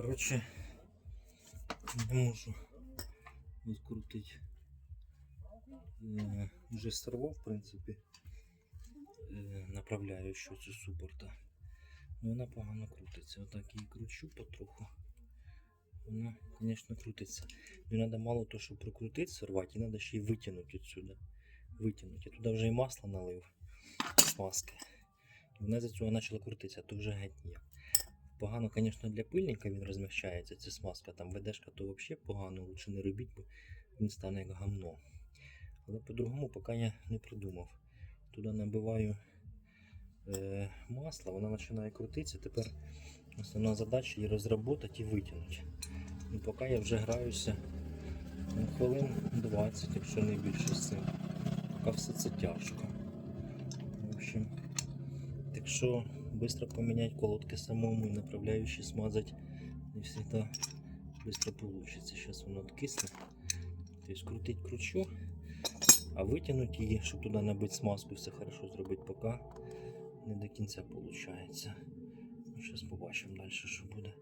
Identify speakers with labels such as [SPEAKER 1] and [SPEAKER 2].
[SPEAKER 1] Коротше, не можу відкрутити. Е, Вже сорвав, в принципі, е, направляючу цю супорта. Ну, вона погано крутиться. Отак її кручу потроху. Вона, звісно, крутиться. Ну, треба мало то, щоб прокрутити, сорвати, і треба ще й витягнути відсюди. Витягнути. Я туди вже і масло налив. І вона за цього почала крутитися, то вже геть ні. Погано, звісно, для пильника він розміщається, ця смазка. Там ведешка то взагалі погано, лучше не робіть, бо він стане як гамно. Але по-другому поки я не придумав. Туди набиваю е, масло, вона починає крутитися. Тепер основна задача її розробити і витягнути. І поки я вже граюся ну, хвилин 20, якщо не більше з цим. Поки все це тяжко. В общем, так що швидко поміняти колодки самому і направляючи смазати не завжди швидко вийде. Зараз воно То есть крутить кручу, а витягнути її, щоб туди набить смазку, все хорошо зробити, пока не до кінця получается. Зараз побачимо далі, що буде.